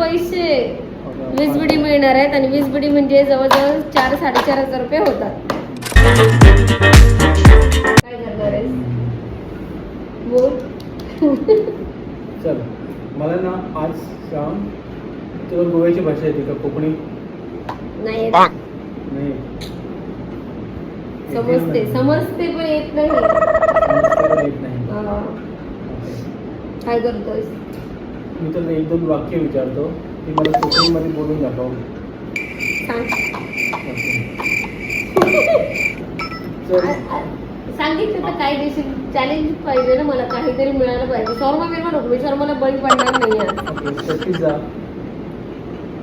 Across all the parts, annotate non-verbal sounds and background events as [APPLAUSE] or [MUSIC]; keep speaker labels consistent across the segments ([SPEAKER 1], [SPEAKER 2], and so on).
[SPEAKER 1] पैसे वीस बिडी मिळणार आहेत आणि वीस बिडी म्हणजे जवळजवळ चार साडेचार हजार रुपये होतात. काय करणार आहेस? बोल.
[SPEAKER 2] चल मला ना आज सांग तुला गोव्याची भाषा येते का? कोकणी?
[SPEAKER 1] नाही येत.
[SPEAKER 2] नाही.
[SPEAKER 1] समजते? समजते पण येत नाही.
[SPEAKER 2] समजते पण येत नाही.
[SPEAKER 1] हा. काय करतोय
[SPEAKER 2] मी तुला एक दोन वाक्य विचारतो. ती मला कोकणीमध्ये बोलून दाखव? चल.
[SPEAKER 1] सांगितलं तर काय देशील चॅलेंज पाहिजे ना मला काहीतरी मिळालं पाहिजे. शॉर्मा बिर्मा नको मी शॉर्माला बळी पडणार नाही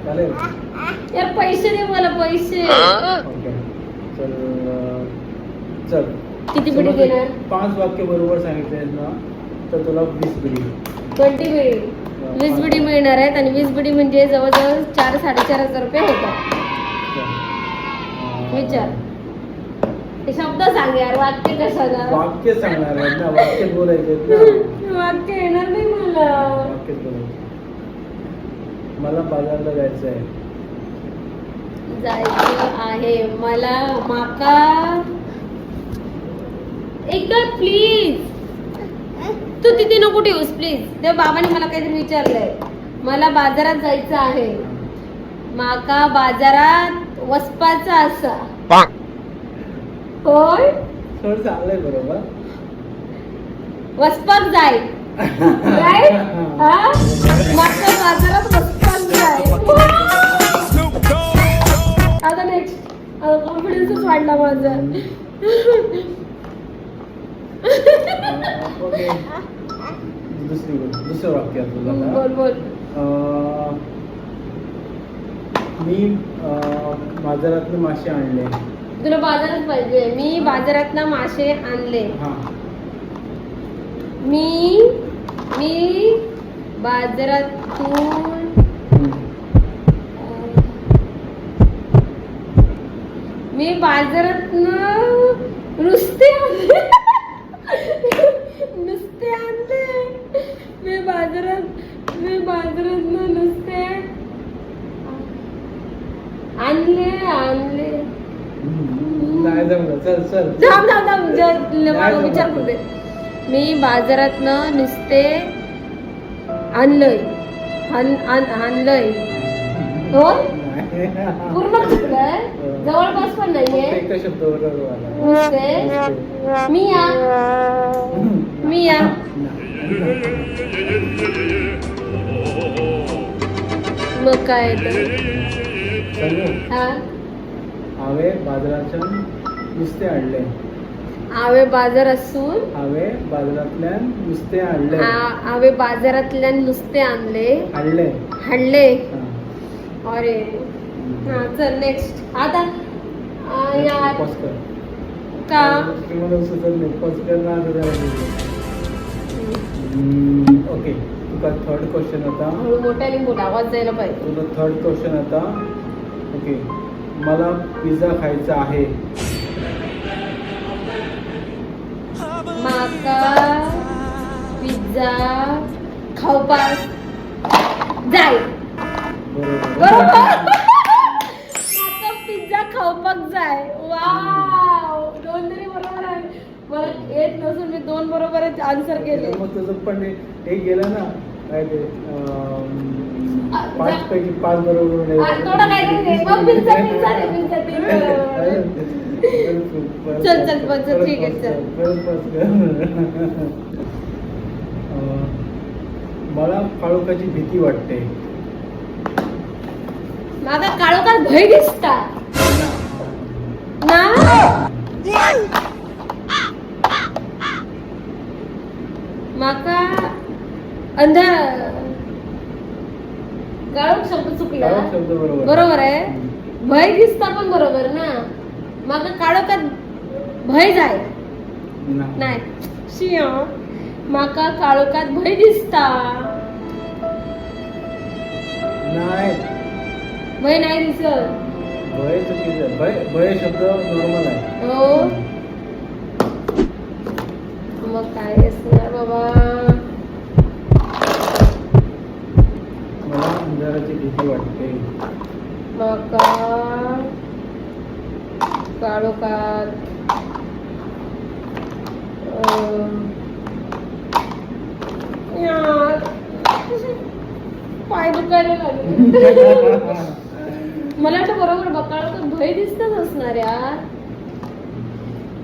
[SPEAKER 2] चालेल?
[SPEAKER 1] यार पैसे दे मला पैसे.
[SPEAKER 2] ओके. चल अं, चल.
[SPEAKER 1] किती बिडी
[SPEAKER 2] समज
[SPEAKER 1] देणार
[SPEAKER 2] पाच वाक्य बरोबर सांगितले ना तर तुला वीस बिडी
[SPEAKER 1] ट्वेंटी बिडी वीस बिडी मिळणार आहेत आणि वीस बिडी म्हणजे जवळजवळ चार साडेचार हजार रुपये होतात. विचार. ते शब्द सांग यार वाक्य कशाला
[SPEAKER 2] वाक्य सांगणार आहेत ना वाक्य बोलायचे [LAUGHS]
[SPEAKER 1] वाक्य येणार नाही मला
[SPEAKER 2] वाक्य बोलायचे. मला बाजारला जायचं आहे.
[SPEAKER 1] जायचं आहे. मला माका एकदा प्लीज तू तिथे नको ठेवूस प्लीज त्या बाबाने मला काहीतरी विचारलंय. मला बाजारात जायचं आहे. माका बाजारात वसपाचा असा. होय?
[SPEAKER 2] थोडं चाललंय बरोबर.
[SPEAKER 1] वसपाक जाय. राईट हा? माका बाजारात वसपाक जाय. आता नेक्स्ट कॉन्फिडन्सच वाढला माझा.
[SPEAKER 2] ओके. दुसरी गोष्ट दुसरं वाक्य.
[SPEAKER 1] बोल बोल.
[SPEAKER 2] मी बाजारातनं मासे आणले.
[SPEAKER 1] तुला बाजारात पाहिजे. मी बाजारात मासे आणले. मी मी बाजारातून मी बाजारातनं नुसते आणले नुसते आणले मी बाजारात मी बाजारातनं नुसते आणले आणले
[SPEAKER 2] हम्म. नाही जमलं. चल चल.
[SPEAKER 1] थांब थांब थांब ज-
[SPEAKER 2] नाही
[SPEAKER 1] मला
[SPEAKER 2] जमत.
[SPEAKER 1] विचार करू दे. मी बाजारातनं नुसते आणलंय. आण आण- आणलंय हो. पूर्ण चुकलंय? जवळपास पण नाहीये.
[SPEAKER 2] एका.
[SPEAKER 1] नुसते मी या. मी या. मग काय तर
[SPEAKER 2] सांगू
[SPEAKER 1] हा.
[SPEAKER 2] हवे बाजाराच्या नुसते आणले.
[SPEAKER 1] आवे बाजार असून
[SPEAKER 2] हवे बाजारातल्या नुसते आणले.
[SPEAKER 1] आ- आवे बाजारातल्या नुसते आणले. हाडले
[SPEAKER 2] हा.
[SPEAKER 1] अरे. हा चल नेक्स्ट आता आ, यार
[SPEAKER 2] पॉज कर.
[SPEAKER 1] का?
[SPEAKER 2] ते मला सुचत नाही पॉज कर ना आता जरा बोलू. हम्म, ओके. तुका थर्ड क्वेश्चन होता
[SPEAKER 1] हळू मोठ्याने बोल आवाज जायला पाहिजे.
[SPEAKER 2] तुझा थर्ड क्वेश्चन होता ओके. मला पिझ्झा खायचा आहे.
[SPEAKER 1] माका पिझ्झा खावपास जाय
[SPEAKER 2] बरोबर
[SPEAKER 1] पिझ्झा खावपाक जाय वाव दोन तरी बरोबर आहे. मला येत नसून मी दोन बरोबर आन्सर केले.
[SPEAKER 2] मग तुझं पण हे- गेलं ना काय ते पाच. पैकी पाच बरोबर नाही. [LAUGHS]
[SPEAKER 1] चल, चल, बस, चल, ठीक आहे, चल.
[SPEAKER 2] मला काळोखाची भीती वाटते.
[SPEAKER 1] माका काळोखात भय दिसता. ना? माका अंधार काळोख शब्द चुकला.
[SPEAKER 2] शब्द बरोबर.
[SPEAKER 1] बरोबर आहे. भय दिसता पण बरोबर ना? माका काळोखात भय जाय?
[SPEAKER 2] नाही.
[SPEAKER 1] शिया माका काळोखात भय दिसता.
[SPEAKER 2] नाही.
[SPEAKER 1] भय नाही दिसत.
[SPEAKER 2] भय चुकीचं. भय भय शब्द नॉर्मल आहे.
[SPEAKER 1] हो. मग काय असणार बाबा?
[SPEAKER 2] मला अंधाराची भीती वाटते.
[SPEAKER 1] माका काळोखात पाय दुखायला लागले. मला वाटतं बरोबर बकाळ भय दिसतच असणार यार.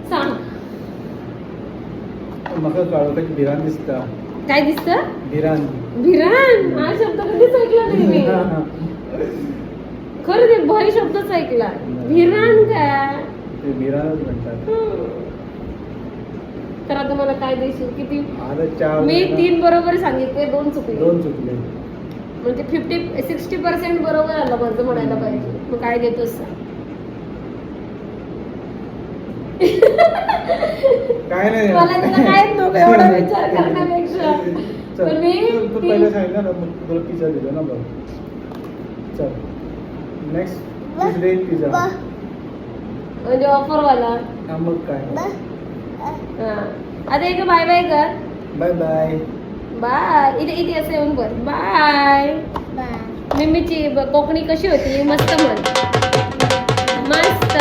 [SPEAKER 1] सांग.
[SPEAKER 2] काळोखाची भिरान दिसता.
[SPEAKER 1] काय दिसतं?
[SPEAKER 2] भिरान
[SPEAKER 1] भिराण? हा शब्द कधीच ऐकला नाही मी. खरं ते भय शब्दच ऐकला. भिराण काय?
[SPEAKER 2] भिरानच म्हणतात.
[SPEAKER 1] तर आता मला काय देशील? किती?
[SPEAKER 2] आता चार
[SPEAKER 1] मी तीन बरोबर सांगितले दोन चुकले.
[SPEAKER 2] दोन चुकले.
[SPEAKER 1] म्हणजे फिफ्टी सिक्स्टी पर्सेंट बरोबर आलं माझं म्हणायला पाहिजे. मग काय देतोस.
[SPEAKER 2] काय नाही.
[SPEAKER 1] मला तुला काय नको एवढा विचार [LAUGHS] करण्यापेक्षा. पण मी
[SPEAKER 2] तू- पहिले सांगितलं ना मग तुला पिझ्झा दिला ना बघ. चल. नेक्स्ट पिझ्झा
[SPEAKER 1] म्हणजे ऑफर वाला.
[SPEAKER 2] हा मग काय?
[SPEAKER 1] हा. आता एक बाय बाय कर.
[SPEAKER 2] बाय बाय
[SPEAKER 1] बाय इथे इथे असं येऊन बर बाय मिमीची ब- कोकणी कशी होती? मस्त म्हण. मस्त.